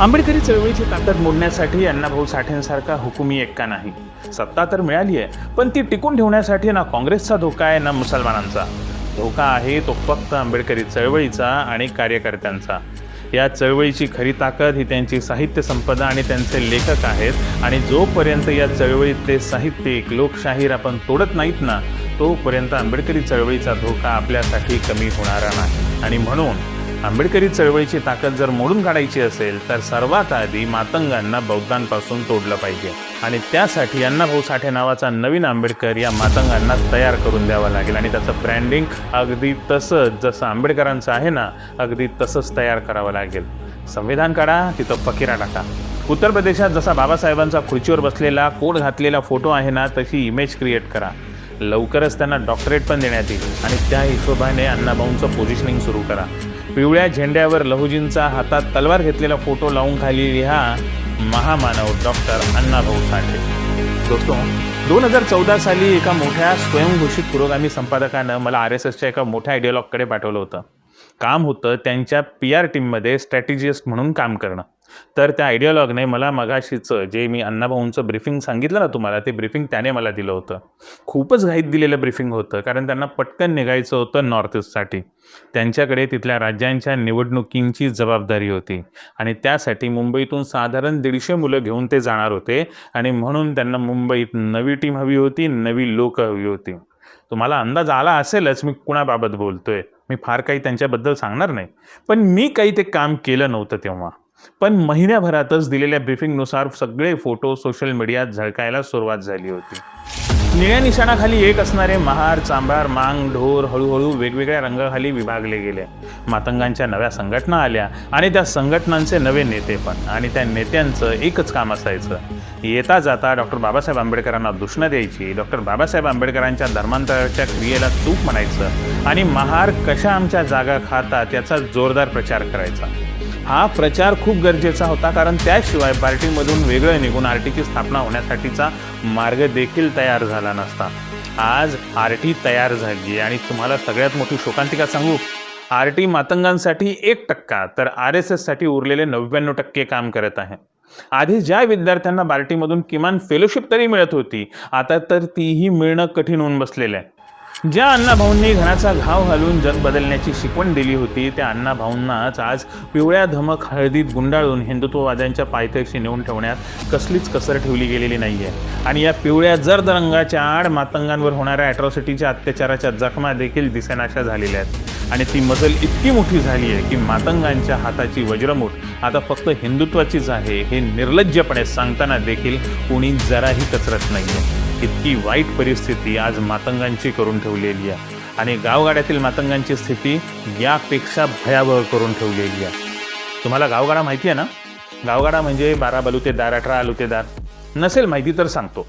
आंबेडकरी चळवळीची ताकद मोडण्यासाठी अण्णाभाऊ साठेंसारखा हुकुमी एक्का नाही. सत्ता तर मिळाली आहे पण ती टिकून ठेवण्यासाठी ना काँग्रेसचा धोका आहे ना मुसलमानांचा. धोका आहे तो फक्त आंबेडकरी चळवळीचा आणि कार्यकर्त्यांचा. या चळवळीची खरी ताकद ही त्यांची साहित्य संपदा आणि त्यांचे लेखक आहेत आणि जोपर्यंत या चळवळीतले साहित्यिक लोकशाहीर आपण तोडत नाहीत ना तोपर्यंत आंबेडकरी चळवळीचा धोका आपल्यासाठी कमी होणारा नाही. आणि म्हणून आंबेडकरी चळवळीची ताकद जर मोडून काढायची असेल तर सर्वात आधी मातंगांना बौद्धांपासून तोडलं पाहिजे. आणि त्यासाठी अण्णाभाऊ साठे नावाचा नवीन आंबेडकर या मातंगांना तयार करून द्यावा लागेल. आणि त्याचं ब्रँडिंग अगदी तसंच जसं आंबेडकरांचं आहे ना अगदी तसंच तयार करावं लागेल. संविधान काढा तिथं फकीरा टाका. उत्तर प्रदेशात जसा बाबासाहेबांचा खुर्चीवर बसलेला कोट घातलेला फोटो आहे ना तशी इमेज क्रिएट करा. लवकरच त्यांना डॉक्टरेट पण देण्यात येईल. आणि त्या हिशोबाने अण्णाभाऊंचं पोझिशनिंग सुरू करा. पिवळ्या झेंड्यावर लहुजींचा हातात तलवार घेतलेला फोटो लावून खाली लिहा महामानव डॉक्टर अण्णाभाऊ साठे. दोस्तो दोन हजार चौदा साली एका मोठ्या स्वयंघोषित पुरोगामी संपादकानं मला आर एस एसच्या एका मोठ्या आयडिओलॉगकडे पाठवलं होतं. काम होतं त्यांच्या पी आर टीममध्ये स्ट्रॅटेजिस्ट म्हणून काम करणं. तर त्या आयडिओलॉगने मला मगाशीचं जे मी अण्णाभाऊंचं ब्रिफिंग सांगितलं ना तुम्हाला ते ब्रिफिंग त्याने मला दिलं होतं. खूपच घाईत दिलेलं ब्रिफिंग होतं कारण त्यांना पटकन निघायचं होतं नॉर्थ ईस्टसाठी त्यांच्याकडे तिथल्या राज्यांच्या निवडणुकींची जबाबदारी होती. आणि त्यासाठी मुंबईतून साधारण दीडशे मुलं घेऊन ते जाणार होते. आणि म्हणून त्यांना मुंबईत नवी टीम हवी होती नवी लोक हवी होती. तुम्हाला अंदाज आला असेलच मी कुणाबाबत बोलतोय. मी फार काही त्यांच्याबद्दल सांगणार नाही. पण मी काही ते काम केलं नव्हतं तेव्हा. पण महिन्याभरातच दिलेल्या ब्रिफिंगनुसार सगळे फोटो सोशल मीडियात झळकायला सुरुवात झाली होती. निळ्या निशाणाखाली एक असणारे महार चांभार मांग ढोर हळूहळू वेगवेगळ्या रंगाखाली विभागले गेले. मातंगांच्या नव्या संघटना आल्या आणि त्या संघटनांचे नवे नेते पण आणि त्या नेत्यांचं एकच काम असायचं. येता जाता डॉक्टर बाबासाहेब आंबेडकरांना दुष्ण द्यायची. डॉक्टर बाबासाहेब आंबेडकरांच्या धर्मांतराच्या क्रियेला तूप म्हणायचं आणि महार कशा आमच्या जागा खातात याचा जोरदार प्रचार करायचा. हा प्रचार खूप गरजेचा होता कारण त्याशिवाय पार्टीमधून वेगळं निघून आर टीची स्थापना होण्यासाठीचा मार्ग देखील तयार झाला नसता. आज आर टी तयार झाली आणि तुम्हाला सगळ्यात मोठी शोकांतिका सांगू. आर टी मातंगांसाठी एक टक्का तर आर एस एससाठी उरलेले नव्याण्णव टक्के काम करत आहे. आधी ज्या विद्यार्थ्यांना बार्टीमधून किमान फेलोशिप तरी मिळत होती आता तर तीही मिळणं कठीण होऊन बसलेलं आहे. ज्या अण्णाभाऊंनी घराचा घाव घालून जग बदलण्याची शिकवण दिली होती त्या अण्णाभाऊंनाच आज पिवळ्या धमक हळदीत गुंडाळून हिंदुत्ववाद्यांच्या पायथ्याशी नेऊन ठेवण्यात कसलीच कसर ठेवली गेलेली नाही आहे आणि या पिवळ्या जर्द रंगाच्या आड मातंगांवर होणाऱ्या अॅट्रॉसिटीच्या अत्याचाराच्या जखमा देखील दिसेनाशा झालेल्या आहेत. आणि ती मजल इतकी मोठी झाली आहे की मातंगांच्या हाताची वज्रमूठ आता फक्त हिंदुत्वाचीच आहे हे निर्लज्जपणे सांगताना देखील कोणी जराही कचरत नाही आहे इतकी वाईट परिस्थिती आज मातंगांची करून ठेवलेली आहे. आणि गावगाड्यातील मातंगांची स्थिती यापेक्षा भयावह करून ठेवलेली आहे. तुम्हाला गावगाडा माहिती आहे ना? गावगाडा म्हणजे बारा बलुतेदार अठरा अलुतेदार नसेल माहिती तर सांगतो.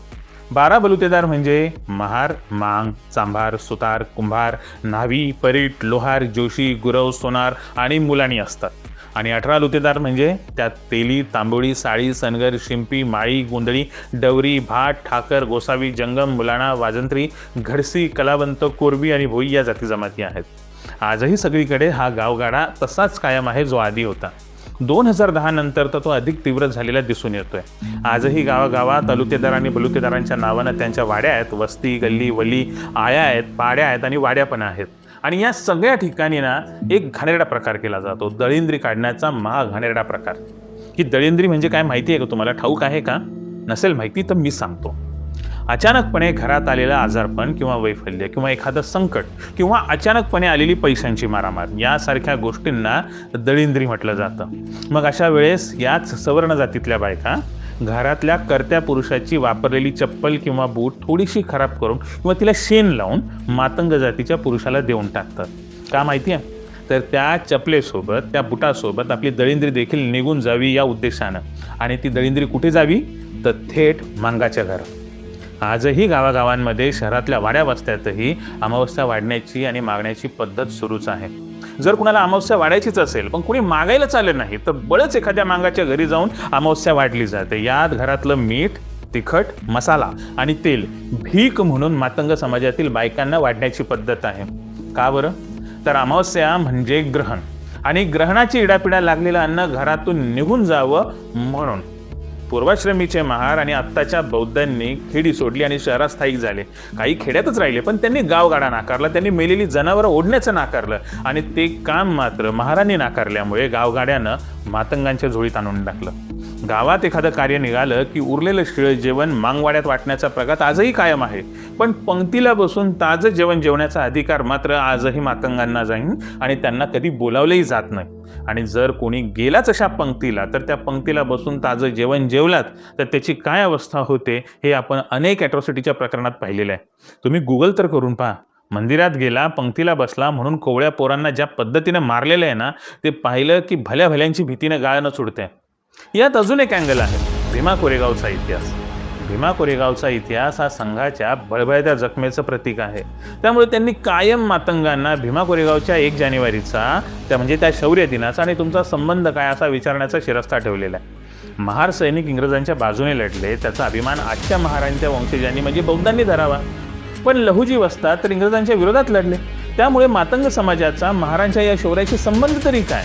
बारा बलुतेदार म्हणजे महार मांग चांभार सुतार कुंभार न्हावी परीट लोहार जोशी गुरव सोनार आणि मुलाणी असतात. आणि अठरा लुतेदार म्हणजे त्यात तेली तांबोळी साळी सनगर शिंपी माळी गोंधळी डवरी भाट ठाकर गोसावी जंगम मुलाणा वाजंत्री घडसी कलावंत कोरबी आणि भोई या जाती जमाती आहेत. आजही सगळीकडे हा गावगाडा तसाच कायम आहे जो आधी होता. दोन हजार दहा नंतर तर तो अधिक तीव्र झालेला दिसून येतोय. आजही गावागावात अलुतेदार आणि बलुतेदारांच्या नावानं त्यांच्या वाड्या आहेत. वस्ती गल्ली वली आया आहेत पाड्या आहेत आणि वाड्या पण आहेत. आणि या सगळ्या ठिकाणी ना एक घाणेरडा प्रकार केला जातो. दळिंद्री काढण्याचा महाघाणेरडा प्रकार. ही दळिंद्री म्हणजे काय माहिती आहे का तुम्हाला? ठाऊक आहे का? नसेल माहिती तर मी सांगतो. अचानकपणे घरात आलेलं आजारपण किंवा वैफल्य किंवा एखादं संकट किंवा अचानकपणे आलेली पैशांची मारामार यासारख्या गोष्टींना दळिंद्री म्हटलं जातं. मग अशा वेळेस याच सवर्ण जातीतल्या बायका घरातल्या कर्त्या पुरुषाची वापरलेली चप्पल किंवा बूट थोडीशी खराब करून किंवा तिला शेण लावून मातंग जातीच्या पुरुषाला देऊन टाकतात. का माहिती आहे? तर त्या चपलेसोबत त्या बुटासोबत आपली दळिंद्री देखील निघून जावी या उद्देशानं. आणि ती दळिंद्री कुठे जावी? तर थेट मांगाच्या घरात. आजही गावागावांमध्ये शहरातल्या वाड्या वस्त्यातही अमावस्या वाढण्याची आणि मागण्याची पद्धत सुरूच आहे. जर कुणाला अमावस्या वाढायचीच असेल पण कुणी मागायला चालेल नाही तर बळच एखाद्या मांगाच्या घरी जाऊन अमावस्या वाढली जाते. यात घरातलं मीठ तिखट मसाला आणि तेल भीक म्हणून मातंग समाजातील बायकांना वाढण्याची पद्धत आहे. का बरं? तर अमावस्या म्हणजे ग्रहण. आणि ग्रहणाची इडापिडा लागलेलं अन्न घरातून निघून जावं म्हणून. पूर्वाश्रमीचे महार आणि आत्ताच्या बौद्धांनी खेडी सोडली आणि शहरात स्थायिक झाले. काही खेड्यातच राहिले पण त्यांनी गावगाडा नाकारला त्यांनी मेलेली जनावरं ओढण्याचं नाकारलं आणि ते काम मात्र महारांनी नाकारल्यामुळे गावगाड्यानं मातंगांच्या झोळीत आणून टाकलं. गावात एखादं कार्य निघालं की उरलेलं शिळं जेवण मांगवाड्यात वाटण्याचा प्रघात आजही कायम आहे. पण पंक्तीला बसून ताजं जेवण जेवण्याचा अधिकार मात्र आजही मातंगांना जाईन आणि त्यांना कधी बोलावलंही जात नाही. आणि जर कोणी गेलाच अशा पंक्तीला तर त्या पंक्तीला बसून ताजं जेवण जेवलात तर त्याची काय अवस्था होते हे आपण अनेक ॲट्रॉसिटीच्या प्रकरणात पाहिलेलं आहे. तुम्ही गुगल तर करून पहा. मंदिरात गेला पंक्तीला बसला म्हणून कोवळ्या पोरांना ज्या पद्धतीनं मारलेलं आहे ना ते पाहिलं की भल्या भल्यांची भीतीनं गाळणं सुटते यात अजून एक अँगल आहे. भीमा कोरेगावचा इतिहास. भीमा कोरेगावचा इतिहास हा संघाच्या बळबळत्या जखमेचं प्रतीक आहे. त्यामुळे त्यांनी कायम मातंगांना भीमा कोरेगावच्या एक जानेवारीचा त्या म्हणजे त्या शौर्य दिनाचा आणि तुमचा संबंध काय असा विचारण्याचा शिरस्ता ठेवलेला आहे. महार सैनिक इंग्रजांच्या बाजूने लढले त्याचा अभिमान आजच्या महारांच्या वंशजांनी म्हणजे बौद्धांनी धरावा. पण लहुजी वस्तात तर इंग्रजांच्या विरोधात लढले. त्यामुळे मातंग समाजाचा महाराजांच्या या शौर्याशी संबंध तरी काय?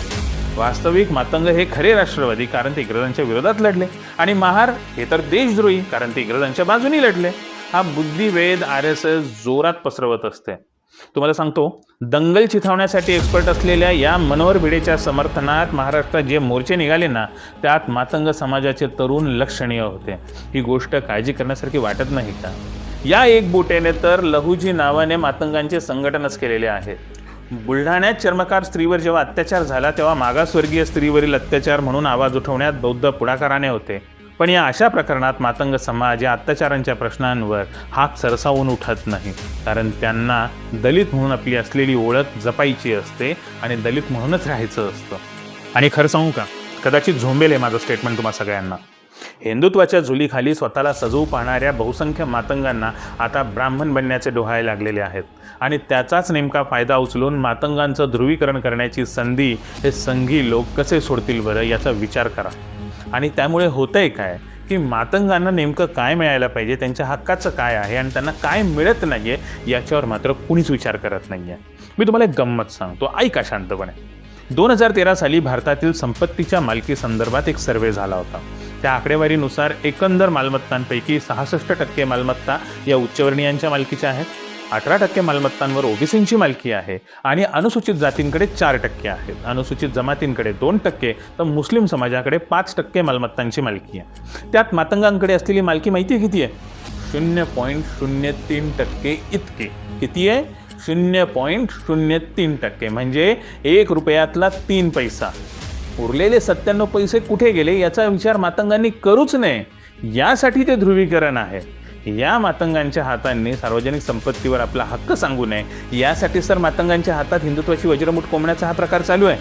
वास्तविक मातंग हे खरे राष्ट्रवादी कारण ते इंग्रजांच्या विरोधात लढले. आणि महार हे तर देशद्रोही कारण ते इंग्रजांच्या बाजूनी लढले. हा बुद्धिवेद आर एस एस जोरात पसरवत असते. तुम्हाला सांगतो दंगल चिथावण्यासाठी एक्सपर्ट असलेल्या या मनोहर भिडेच्या समर्थनात महाराष्ट्रात जे मोर्चे निघाले ना त्यात मातंग समाजाचे तरुण लक्षणीय होते. ही गोष्ट काळजी करण्यासारखी वाटत नाही का? या एक बोटेने तर लहुजी नावाने मातंगांचे संघटनच केलेले आहे. बुलढाण्यात चर्मकार स्त्रीवर जेव्हा अत्याचार झाला तेव्हा मागासवर्गीय स्त्रीवरील अत्याचार म्हणून आवाज उठवण्यात बौद्ध पुढाकाराने होते. पण या अशा प्रकरणात मातंग समाज या अत्याचारांच्या प्रश्नांवर हात सरसावून उठत नाही. कारण त्यांना दलित म्हणून आपली असलेली ओळख जपायची असते आणि दलित म्हणूनच राहायचं असतं. आणि खरं सांगू का? कदाचित झोंबेल आहे माझं स्टेटमेंट तुम्हा सगळ्यांना. हिंदुत्वाच्या झुलीखाली स्वतःला सजवू पाहणाऱ्या बहुसंख्य मातंगांना आता ब्राह्मण बनण्याचे डोहाळे लागलेले आहेत. आणि त्याचाच नेमका फायदा उचलून मातंगांचं ध्रुवीकरण करण्याची संधी हे संघी लोक कसे सोडतील बरं याचा विचार करा. आणि त्यामुळे होतंय काय? की मातंगांना नेमकं काय मिळायला पाहिजे? त्यांच्या हक्काचं काय आहे? आणि त्यांना काय मिळत नाही आहे याच्यावर मात्र कुणीच विचार करत नाही आहे मी तुम्हाला एक गंमत सांगतो. ऐका शांतपणे. दोन हजार तेरा साली भारतातील संपत्तीच्या मालकी संदर्भात एक सर्वे झाला होता. त्या आकडेवारीनुसार एकंदर मालमत्तांपैकी सहासष्ट टक्के मालमत्ता या उच्चवर्णीयांच्या मालकीच्या आहेत. अठरा टक्के मालमत्तांवर ओबीसींची मालकी आहे आणि अनुसूचित जातींकडे चार टक्के आहेत. अनुसूचित जमातींकडे दोन टक्के तर मुस्लिम समाजाकडे पाच टक्के मालमत्तांची मालकी आहे. त्यात मातंगांकडे असलेली मालकी माहिती आहे किती आहे? शून्य पॉईंट शून्य तीन टक्के इतके. किती आहे? शून्य पॉईंट शून्य तीन टक्के. म्हणजे एक रुपयातला तीन पैसा. उरलेले सत्त्याण्णव पैसे कुठे गेले याचा विचार मातंगांनी करूच नये. यासाठी ते ध्रुवीकरण आहे. या मातंगांच्या हातांनी सार्वजनिक संपत्तीवर आपला हक्क सांगू नये. यासाठी सर मातंगांच्या हातात हिंदुत्वाची वज्रमुठ कोंबण्याचा हा प्रकार चालू आहे.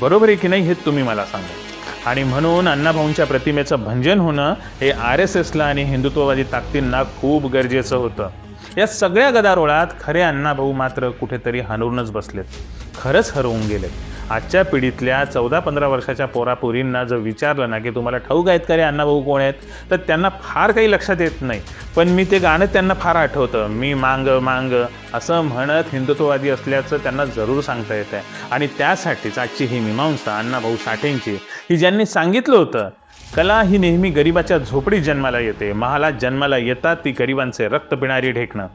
बरोबर आहे की नाही हे तुम्ही मला सांगा. आणि म्हणून अण्णाभाऊंच्या प्रतिमेचं भंजन होणं हे आर एस एसला आणि हिंदुत्ववादी ताकदींना खूप गरजेचं होतं. या सगळ्या गदारोळात खरे अण्णाभाऊ मात्र कुठेतरी हरवूनच बसलेत. खरंच हरवून गेलेत. आजच्या पिढीतल्या चौदा पंधरा वर्षाच्या पोरापोरींना जर विचारलं ना की तुम्हाला ठाऊक आहेत का रे अण्णाभाऊ कोण आहेत तर त्यांना फार काही लक्षात येत नाही. पण मी ते गाणं त्यांना फार आठवतं. मी मांग मांग असं म्हणत हिंदुत्ववादी असल्याचं त्यांना जरूर सांगता येत आहे आणि त्यासाठीच आजची ही मीमांसा अण्णाभाऊ साठेंची ही ज्यांनी सांगितलं होतं कला ही नेहमी गरिबाच्या झोपडीत जन्माला येते. महालात जन्माला येतात ती गरिबांचे रक्त पिणारी ढेकणं.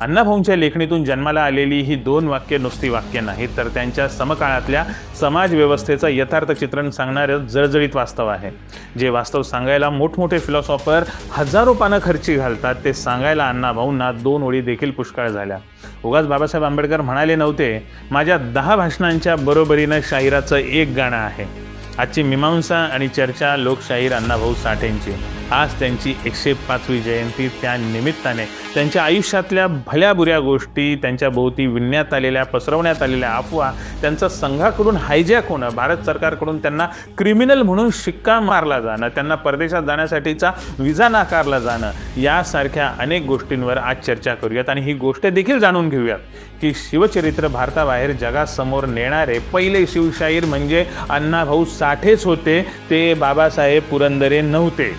अण्णाभाऊंच्या लेखणीतून जन्माला आलेली ही दोन वाक्य नुसती वाक्य नाहीत तर त्यांच्या समकाळातल्या समाजव्यवस्थेचं यथार्थ चित्रण सांगणारं जळजळीत वास्तव आहे. जे वास्तव सांगायला मोठमोठे फिलॉसॉफर हजारो पानं खर्ची घालतात ते सांगायला अण्णाभाऊंना दोन ओळी देखील पुष्कळ झाल्या. उगाच बाबासाहेब आंबेडकर म्हणाले नव्हते माझ्या दहा भाषणांच्या बरोबरीनं शाहिराचं एक गाणं आहे. आजची मीमांसा आणि चर्चा लोकशाहीर अण्णाभाऊ साठेंची. आज त्यांची एकशे पाचवी जयंती त्या निमित्ताने. त्यांच्या आयुष्यातल्या भल्या बुऱ्या गोष्टी त्यांच्या भोवती विणण्यात आलेल्या पसरवण्यात आलेल्या अफवा त्यांचा संघाकडून हायजॅक होणं भारत सरकारकडून त्यांना क्रिमिनल म्हणून शिक्का मारला जाणं त्यांना परदेशात जाण्यासाठीचा विजा नाकारला जाणं यासारख्या अनेक गोष्टींवर आज चर्चा करूयात आणि ही गोष्ट देखील जाणून घेऊयात की शिवचरित्र भारताबाहेर जगासमोर नेणारे पहिले शिवशाहीर म्हणजे अण्णाभाऊ साठेच होते. ते बाबासाहेब पुरंदरे नव्हते.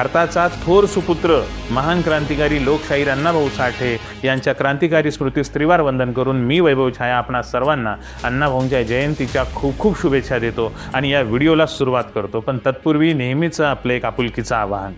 भारताचा थोर सुपुत्र महान क्रांतिकारी लोकशाहीर अण्णाभाऊ साठे यांच्या क्रांतिकारी स्मृती स्त्रीवार वंदन करून मी वैभव छाया आपणा सर्वांना अण्णाभाऊंच्या जयंतीच्या खूप खूप शुभेच्छा देतो आणि या व्हिडिओला सुरुवात करतो. पण तत्पूर्वी नेहमीचं आपलं एक आपुलकीचं आवाहन.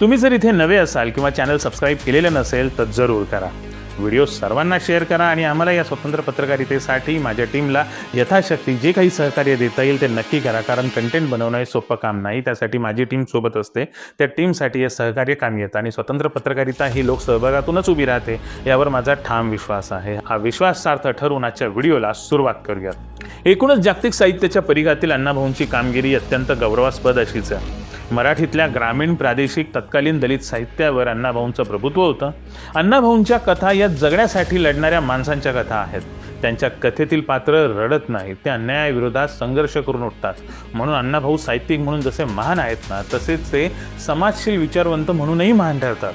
तुम्ही जर इथे नवे असाल किंवा चॅनल सबस्क्राईब केलेलं नसेल तर जरूर करा. व्हिडिओ सर्वांना शेअर करा आणि आम्हाला या स्वतंत्र पत्रकारितेसाठी माझ्या टीमला यथाशक्ती जे काही सहकार्य देता येईल ते नक्की करा कारण कंटेंट बनवणं हे सोपं काम नाही. त्यासाठी माझी टीम सोबत असते. त्या टीमसाठी हे सहकार्य काम येतं आणि स्वतंत्र पत्रकारिता ही लोकसहभागातूनच उभी राहते यावर माझा ठाम विश्वास आहे. हा विश्वास सार्थ ठरवून आजच्या व्हिडिओला सुरुवात करूयात. एकूणच जागतिक साहित्याच्या परिघातील अण्णाभाऊंची कामगिरी अत्यंत गौरवास्पद अशीच आहे. मराठीतल्या ग्रामीण प्रादेशिक तत्कालीन दलित साहित्यावर अण्णाभाऊंचं प्रभुत्व होतं. अण्णाभाऊंच्या कथा या जगण्यासाठी लढणाऱ्या माणसांच्या कथा आहेत. त्यांच्या कथेतील पात्र रडत नाहीत. ते अन्यायाविरोधात संघर्ष करून उठतात. म्हणून अण्णाभाऊ साहित्यिक म्हणून जसे महान आहेत ना तसेच ते समाजशील विचारवंत म्हणूनही महान ठरतात.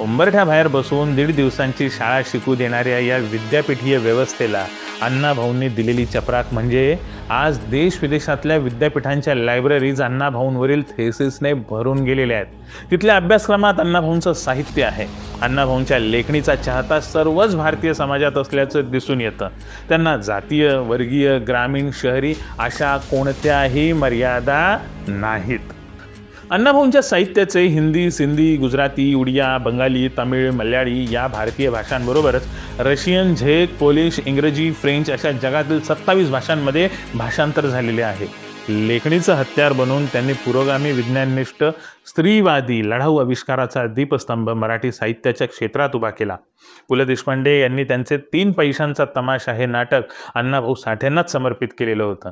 उंबरठ्याबाहेर बसून दीड दिवसांची शाळा शिकू देणाऱ्या या विद्यापीठीय व्यवस्थेला अण्णाभाऊंनी दिलेली चपराक म्हणजे आज देश विदेशातल्या विद्यापीठांच्या लायब्ररीज अण्णाभाऊंवरील थेसिसने भरून गेलेल्या आहेत. तिथल्या अभ्यासक्रमात अण्णाभाऊंचं साहित्य आहे. अण्णाभाऊंच्या लेखणीचा चाहता सर्वच भारतीय समाजात असल्याचं दिसून येतं. त्यांना जातीय वर्गीय ग्रामीण शहरी अशा कोणत्याही मर्यादा नाहीत. अण्णाभाऊंच्या साहित्याचे हिंदी सिंधी गुजराती उडिया बंगाली तमिळ मल्याळी या भारतीय भाषांबरोबरच रशियन झेक पोलिश इंग्रजी फ्रेंच अशा जगातील सत्तावीस भाषांमध्ये भाषांतर झालेले आहे. लेखणीचं हत्यार बनवून त्यांनी पुरोगामी विज्ञाननिष्ठ स्त्रीवादी लढाऊ आविष्काराचा दीपस्तंभ मराठी साहित्याच्या क्षेत्रात उभा केला. पु. ल. देशपांडे यांनी त्यांचे तीन पैशांचा तमाशा हे नाटक अण्णाभाऊ साठेंनाच समर्पित केलेलं होतं.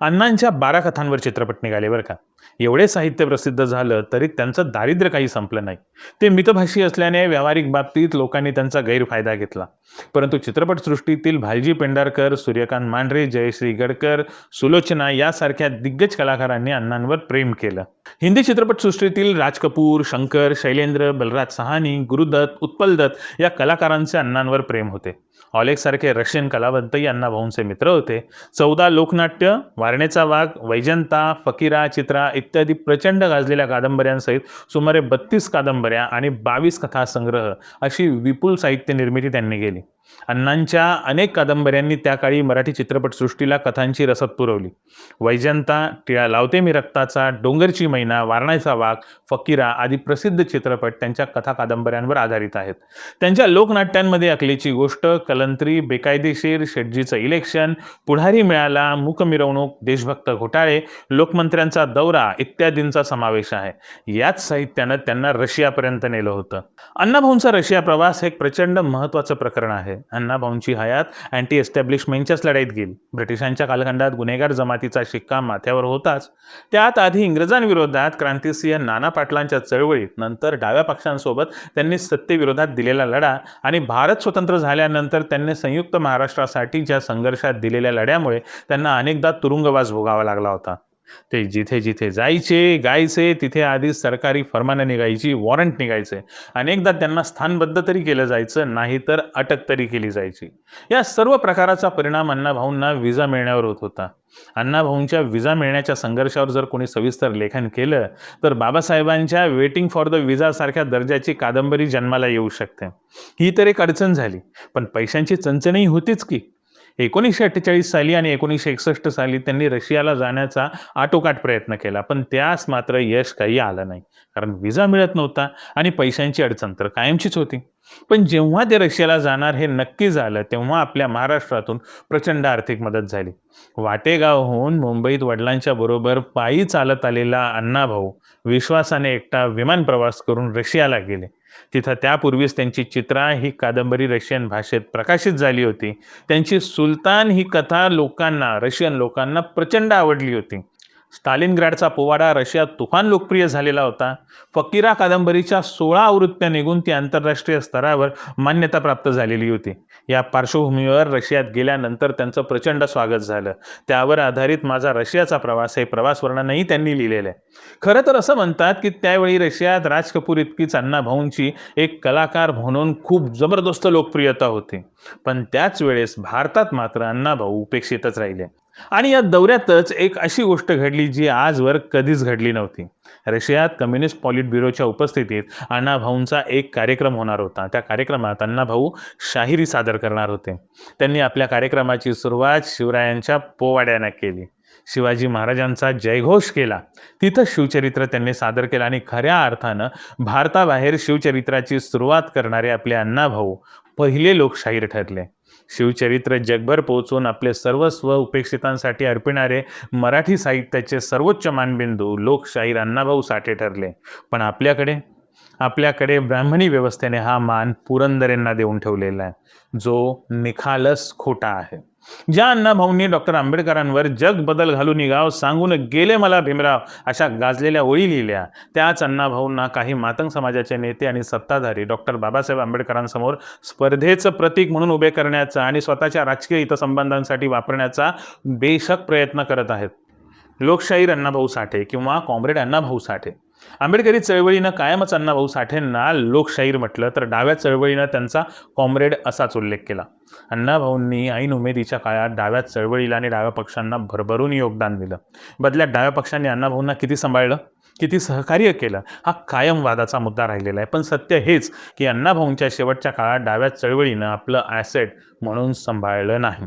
अण्णांच्या बारा कथांवर चित्रपट निघाले बरं का? एवढे साहित्य प्रसिद्ध झालं तरी त्यांचं दारिद्र्य काही संपलं नाही. ते मितभाषी असल्याने व्यावहारिक बाबतीत लोकांनी त्यांचा गैरफायदा घेतला. परंतु चित्रपटसृष्टीतील भालजी पेंढारकर सूर्यकांत मांढरे जयश्री गडकर सुलोचना यासारख्या दिग्गज कलाकारांनी अण्णांवर प्रेम केलं. हिंदी चित्रपटसृष्टीतील राज कपूर शंकर शैलेंद्र बलराज सहानी गुरुदत्त उत्पल दत्त या कलाकारांचे अण्णांवर प्रेम होते. ऑलेक्ससारखे रशियन कलावंतही अण्णाभाऊंचे मित्र होते. चौदा लोकनाट्य वारणेचा वाघ वैजंता फकीरा चित्रा इत्यादी प्रचंड गाजलेल्या कादंबऱ्यांसहित सुमारे बत्तीस कादंबऱ्या आणि बावीस कथासंग्रह अशी विपुल साहित्य निर्मिती त्यांनी केली. अण्णांच्या अनेक कादंबऱ्यांनी त्या काळी मराठी चित्रपटसृष्टीला कथांची रसद पुरवली. वैजंता टिळा लावते मी रक्ताचा डोंगरची मैना वारणाचा वाघ फकीरा आदी प्रसिद्ध चित्रपट त्यांच्या कथा कादंबऱ्यांवर आधारित आहेत. त्यांच्या लोकनाट्यांमध्ये अकलेची गोष्ट कलंत्री बेकायदेशीर शेटजीचं इलेक्शन पुढारी मिळाला मूक मिरवणूक देशभक्त घोटाळे लोकमंत्र्यांचा दौरा इत्यादींचा समावेश आहे. याच साहित्यानं त्यांना रशियापर्यंत नेलं होतं. अण्णाभाऊंचा रशिया प्रवास हे एक प्रचंड महत्त्वाचं प्रकरण आहे. अण्णाभाऊंची हयात अँटी एस्टॅब्लिशमेंटच्याच लढाईत गेली. ब्रिटिशांच्या कालखंडात गुन्हेगार जमातीचा शिक्का माथ्यावर होताच. त्यात आधी इंग्रजांविरोधात क्रांतिसिंह नाना पाटलांच्या चळवळीत नंतर डाव्या पक्षांसोबत त्यांनी सत्तेविरोधात दिलेला लढा आणि भारत स्वतंत्र झाल्यानंतर त्यांनी संयुक्त महाराष्ट्रासाठी ज्या संघर्षात दिलेल्या लढ्यामुळे त्यांना अनेकदा तुरुंगवास भोगावा लागला होता. ते जिथे जिथे जायचे गायचे तिथे आधी सरकारी फरमानं निघायची वॉरंट निघायचे. अनेकदा त्यांना स्थानबद्ध तरी केलं जायचं नाही तर अटक तरी केली जायची. या सर्व प्रकाराचा परिणाम अण्णाभाऊंना विजा मिळण्यावर होत होता. अण्णाभाऊंच्या विजा मिळण्याच्या संघर्षावर जर कोणी सविस्तर लेखन केलं तर बाबासाहेबांच्या वेटिंग फॉर द विजा सारख्या दर्जाची कादंबरी जन्माला येऊ शकते. ही तर एक अडचण झाली. पण पैशांची चणचणही होतीच की. एकोणीसशे अठ्ठेचाळीस साली आणि एकोणीसशे एकसष्ट साली त्यांनी रशियाला जाण्याचा आटोकाट प्रयत्न केला पण त्यास मात्र यश काही आलं नाही कारण विजा मिळत नव्हता आणि पैशांची अडचण तर कायमचीच होती. पण जेव्हा ते रशियाला जाणार हे नक्की झालं तेव्हा आपल्या महाराष्ट्रातून प्रचंड आर्थिक मदत झाली. वाटेगावहून मुंबईत वडिलांच्या बरोबर पायी चालत आलेला अण्णाभाऊ विश्वासाने एकटा विमान प्रवास करून रशियाला गेले. तिथं त्यापूर्वीच त्यांची चित्रा ही कादंबरी रशियन भाषेत प्रकाशित झाली होती. त्यांची सुलतान ही कथा लोकांना रशियन लोकांना प्रचंड आवडली होती. स्टालिनग्राडचा पोवाडा रशियात तुफान लोकप्रिय झालेला होता. फकीरा कादंबरीच्या सोळा आवृत्त्या निघून ती आंतरराष्ट्रीय स्तरावर मान्यता प्राप्त झालेली होती. या पार्श्वभूमीवर रशियात गेल्यानंतर त्यांचं प्रचंड स्वागत झालं. त्यावर आधारित माझा रशियाचा प्रवास हे प्रवास वर्णनही त्यांनी लिहिलेलं आहे. खरं तर असं म्हणतात की त्यावेळी रशियात राज कपूर इतकीच अण्णा भाऊंची एक कलाकार म्हणून खूप जबरदस्त लोकप्रियता होती. पण त्याच वेळेस भारतात मात्र अण्णाभाऊ उपेक्षितच राहिले. आणि या दौऱ्यातच एक अशी गोष्ट घडली जी आजवर कधीच घडली नव्हती. रशियात कम्युनिस्ट पॉलिट ब्युरोच्या उपस्थितीत अण्णाभाऊंचा एक कार्यक्रम होणार होता. त्या कार्यक्रमात अण्णाभाऊ शाहिरी सादर करणार होते. त्यांनी आपल्या कार्यक्रमाची सुरुवात शिवरायांच्या पोवाड्यानं केली. शिवाजी महाराजांचा जयघोष केला. तिथं शिवचरित्र त्यांनी सादर केलं आणि खऱ्या अर्थानं भारताबाहेर शिवचरित्राची सुरुवात करणारे आपले अण्णाभाऊ पहिले लोक शाहीर ठरले. शिवचरित्र जगभर पोहोचून आपले सर्वस्व उपेक्षितांसाठी अर्पिणारे मराठी साहित्याचे सर्वोच्च मानबिंदू लोकशाहीर अण्णाभाऊ साठे ठरले. पण आपल्याकडे आपल्याकडे ब्राह्मणी व्यवस्थेने हा मान पुरंदरेंना देऊन ठेवलेला आहे. जो निखालस खोटा आहे. ज्या अण्णाभाऊंनी डॉक्टर आंबेडकरांवर जग बदल घालून निघाव सांगून गेले मला भीमराव अशा गाजलेल्या ओळी लिहिल्या. त्याच अण्णाभाऊंना काही मातंग समाजाचे नेते आणि सत्ताधारी डॉक्टर बाबासाहेब आंबेडकरांसमोर स्पर्धेचं प्रतीक म्हणून उभे करण्याचा आणि स्वतःच्या राजकीय हितसंबंधांसाठी वापरण्याचा बेशक प्रयत्न करत आहेत. लोकशाहीर अण्णाभाऊ साठे किंवा कॉम्रेड अण्णाभाऊ साठे आंबेडकरी चळवळीनं कायमच अण्णाभाऊ साठेंना लोकशाहीर म्हटलं तर डाव्या चळवळीनं त्यांचा कॉम्रेड असाच उल्लेख केला. अण्णाभाऊंनी ऐन उमेदीच्या काळात डाव्या चळवळीला आणि डाव्या पक्षांना भरभरून योगदान दिलं. बदल्यात डाव्या पक्षांनी अण्णाभाऊंना किती सांभाळलं? किती सहकार्य केलं? हा कायम वादाचा मुद्दा राहिलेला आहे. पण सत्य हेच की अण्णाभाऊंच्या शेवटच्या काळात डाव्या चळवळीनं आपलं ॲसेट म्हणून सांभाळलं नाही.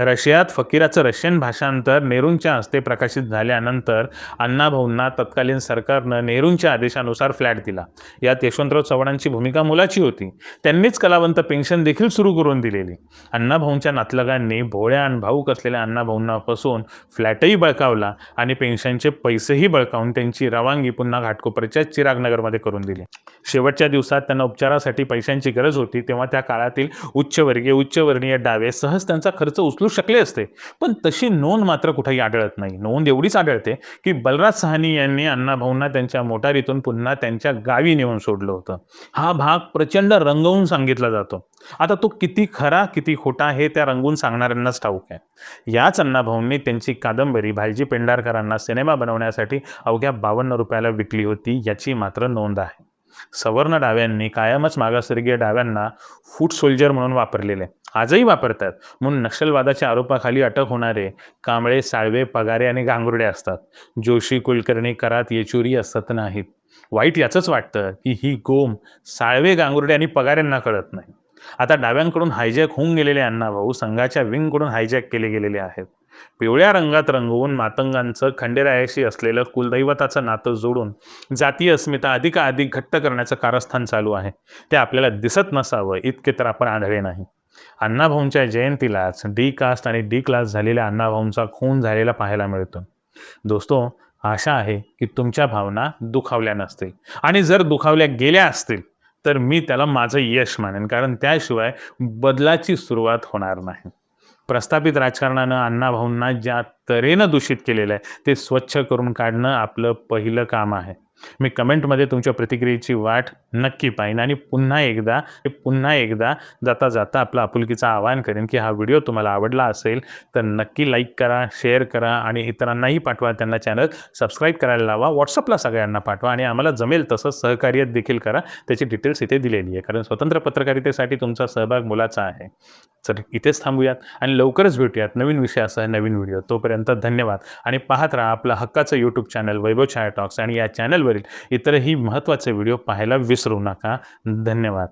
रशियात फकीराचं रशियन भाषांतर नेहरूंच्या हस्ते प्रकाशित झाल्यानंतर अण्णाभाऊंना तत्कालीन सरकारनं नेहरूंच्या आदेशानुसार फ्लॅट दिला. यात यशवंतराव चव्हाणांची भूमिका मुलाची होती. त्यांनीच कलावंत पेन्शन देखील सुरू करून दिलेली. अण्णाभाऊंच्या नातलगांनी भोळ्या आणि भाऊक असलेल्या अण्णाभाऊंना फसवून फ्लॅटही बळकावला आणि पेन्शनचे पैसेही बळकावून त्यांची रवानगी पुन्हा घाटकोपरच्या चिरागनगरमध्ये करून दिली. शेवटच्या दिवसात त्यांना उपचारासाठी पैशांची गरज होती तेव्हा त्या काळातील उच्चवर्गीय उच्चवर्णीय डावे सहज त्यांचा खर्च उचलू शकले असते. पण तशी नोंद मात्र कुठेही आढळत नाही. नोंद एवढीच आढळते की बलराज सहानी यांनी अण्णाभाऊंना त्यांच्या मोटारीतून पुन्हा त्यांच्या गावी नेऊन सोडलं होतं. हा भाग प्रचंड रंगवून सांगितला जातो. आता तो किती खरा किती खोटा हे त्या रंगून सांगणाऱ्यांनाच ठाऊक आहे. याच अण्णाभाऊंनी त्यांची कादंबरी भालजी पेंढारकरांना सिनेमा बनवण्यासाठी अवघ्या बावन्न रुपयाला विकली होती याची मात्र नोंद आहे. सवर्ण डाव्यांनी कायमच मागासवर्गीय डाव्यांना फूट सोल्जर म्हणून वापरलेले. आजही वापरतात. म्हणून नक्षलवादाच्या आरोपाखाली अटक होणारे कांबळे साळवे पगारे आणि गांगुर्डे असतात. जोशी कुलकर्णी करात येचुरी असत नाहीत. वाईट याचंच वाटतं की ही गोम साळवे गांगुर्डे आणि पगाऱ्यांना कळत नाही. आता डाव्यांकडून हायजॅक होऊन गेलेले अण्णाभाऊ संघाच्या विंगकडून हायजॅक केले गेलेले आहेत. पिवळ्या रंगात रंगवून मातंगांचं खंडेरायाशी असलेलं कुलदैवताचं नातं जोडून जातीय अस्मिता अधिकाधिक घट्ट करण्याचं कारस्थान चालू आहे. ते आपल्याला दिसत नसावं इतके तर आपण आढळे नाही. अण्णाभाऊंच्या जयंतीलाच डी कास्ट आणि डी क्लास झालेल्या अण्णाभाऊंचा खून झालेला पाहायला मिळतो. दोस्तो आशा आहे की तुमच्या भावना दुखावल्या नसतील. आणि जर दुखावल्या गेल्या असतील तर मी त्याला माझं यश मानेन कारण त्याशिवाय बदलाची सुरुवात होणार नाही. प्रस्थापित राजकारणानं अण्णाभाऊंना ज्या तऱ्हेनं दूषित केलेलं आहे ते स्वच्छ करून काढणं आपलं पहिलं काम आहे. मी कमेंटमध्ये तुमच्या प्रतिक्रियेची वाट नक्की पाहिन. आणि पुन्हा एकदा पुन्हा एकदा जाता जाता आपलं आपुलकीचं आवाहन करेन की हा व्हिडिओ तुम्हाला आवडला असेल तर नक्की लाईक करा शेअर करा आणि इतरांनाही पाठवा. त्यांना चॅनल सबस्क्राईब करायला लावा. व्हॉट्सअपला सगळ्यांना पाठवा आणि आम्हाला जमेल तसं सहकार्य देखील करा. त्याची डिटेल्स इथे दिलेली आहे. कारण स्वतंत्र पत्रकारितेसाठी तुमचा सहभाग मुलाचा आहे. तर इथेच थांबूयात आणि लवकरच भेटूयात नवीन विषयासह नवीन व्हिडिओ. तोपर्यंत धन्यवाद. आणि पाहत राहा आपलं हक्काचं YouTube channel Vaibhav Chhaya talks आणि या चॅनल चॅनलवरील इतरही महत्त्वाचे व्हिडिओ पाहायला विसरू नका. धन्यवाद.